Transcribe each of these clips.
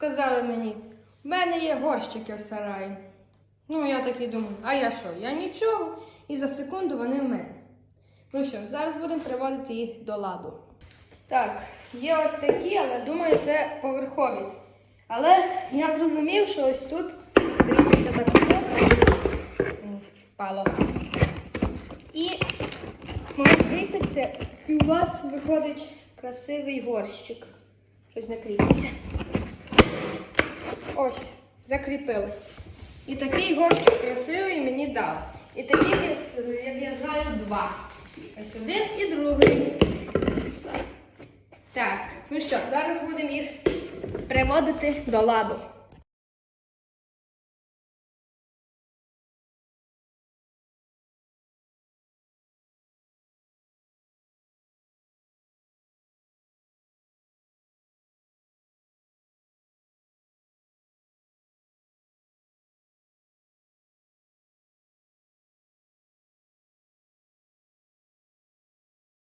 Сказали мені, в мене є горщики в сараї. Ну, я так і думаю, а я що? Я нічого. І за секунду вони в мене. Ну що, зараз будемо приводити їх до ладу. Так, є ось такі, але думаю, це поверхові. Але я зрозумів, що ось тут кріпиться так. М, Впало. І воно кріпиться, і у вас виходить красивий горщик. Щось не кріпиться. Ось, закріпилось. І такий горщик красивий мені дав. І таких, як я знаю, два. Ось один і другий. Так, ну що, зараз будемо їх приводити до ладу.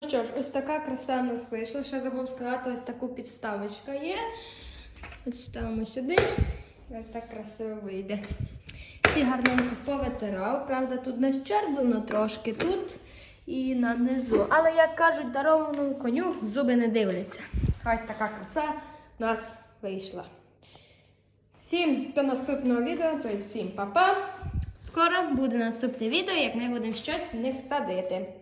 Ну Що ж, ось така краса в нас вийшла. Ще забув сказати, ось таку підставочка є. Ось ставимо сюди. Ось так красиво вийде. Всі гарненько повитирав. Правда, тут не щерблено трошки тут і на низу. Але, як кажуть, дарованому коню зуби не дивляться. Ось така краса в нас вийшла. Всім до наступного відео, то й всім па-па. Скоро буде наступне відео, як ми будемо щось в них садити.